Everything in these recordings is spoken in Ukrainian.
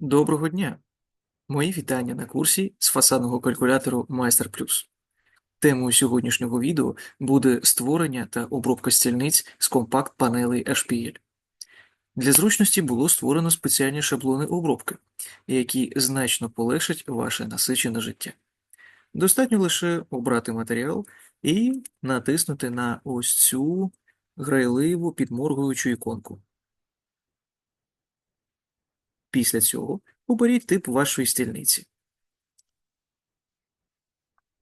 Доброго дня! Мої вітання на курсі з фасадного калькулятору Майстер Плюс. Темою сьогоднішнього відео буде створення та обробка стільниць з компакт-панелей HPL. Для зручності було створено спеціальні шаблони обробки, які значно полегшать ваше насичене життя. Достатньо лише обрати матеріал і натиснути на ось цю грайливу підморгуючу іконку. Після цього оберіть тип вашої стільниці.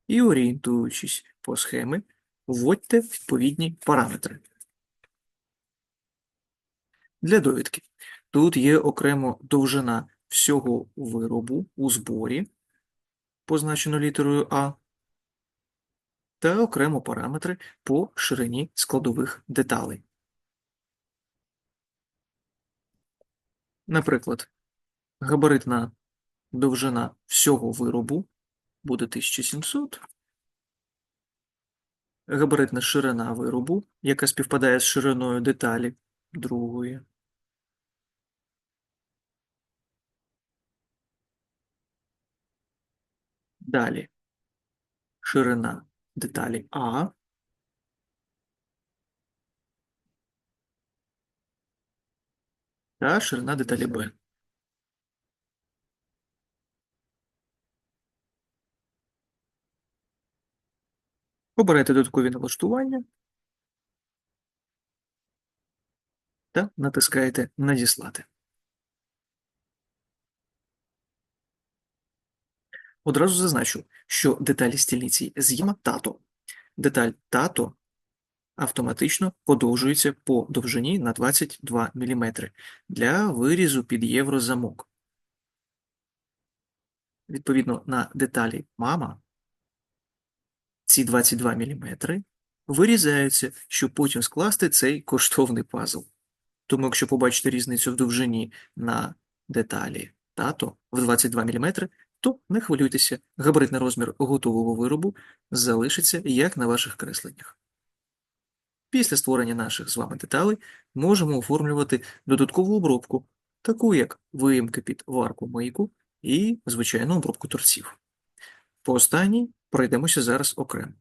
І орієнтуючись по схемі, вводьте відповідні параметри. Для довідки. Тут є окремо довжина всього виробу у зборі, позначено літерою А, та окремо параметри по ширині складових деталей. Наприклад, габаритна довжина всього виробу буде 1700. Габаритна ширина виробу, яка співпадає з шириною деталі другої. Далі ширина деталі А. Та ширина деталі Б. Обирайте додаткові налаштування та натискаєте Надіслати. Одразу зазначу, що деталі стільниці з'єма тато. Деталь тато автоматично подовжується по довжині на 22 мм для вирізу під єврозамок. Відповідно на деталі мама ці 22 мм вирізаються, щоб потім скласти цей коштовний пазл. Тому, якщо побачите різницю в довжині на деталі тато в 22 мм, то не хвилюйтеся, габаритний розмір готового виробу залишиться як на ваших кресленнях. Після створення наших з вами деталей можемо оформлювати додаткову обробку, таку як виїмки під варку мийку і звичайну обробку торців. По останній пройдемося зараз окремо.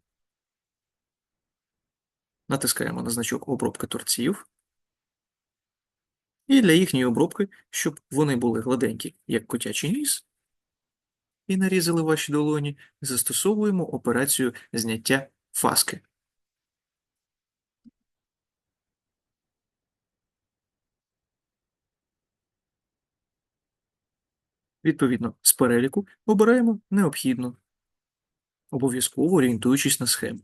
Натискаємо на значок обробки торців. І для їхньої обробки, щоб вони були гладенькі, як котячий ніс, і нарізали ваші долоні, застосовуємо операцію зняття фаски. Відповідно, з переліку обираємо необхідну, обов'язково орієнтуючись на схему,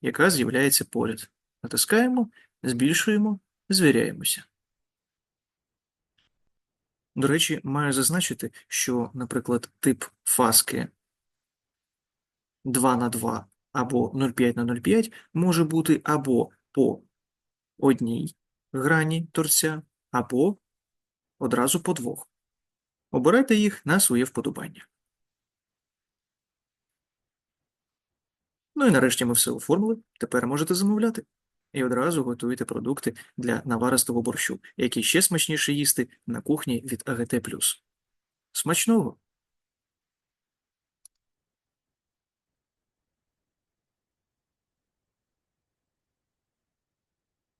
яка з'являється поряд. Натискаємо, збільшуємо, звіряємося. До речі, маю зазначити, що, наприклад, тип фаски 2 на 2 або 0,5 на 0,5 може бути або по одній грані торця, або одразу по двох. Обирайте їх на своє вподобання. Ну і нарешті ми все оформили. Тепер можете замовляти. І одразу готуйте продукти для наваристого борщу, який ще смачніше їсти на кухні від АГТ+. Смачного!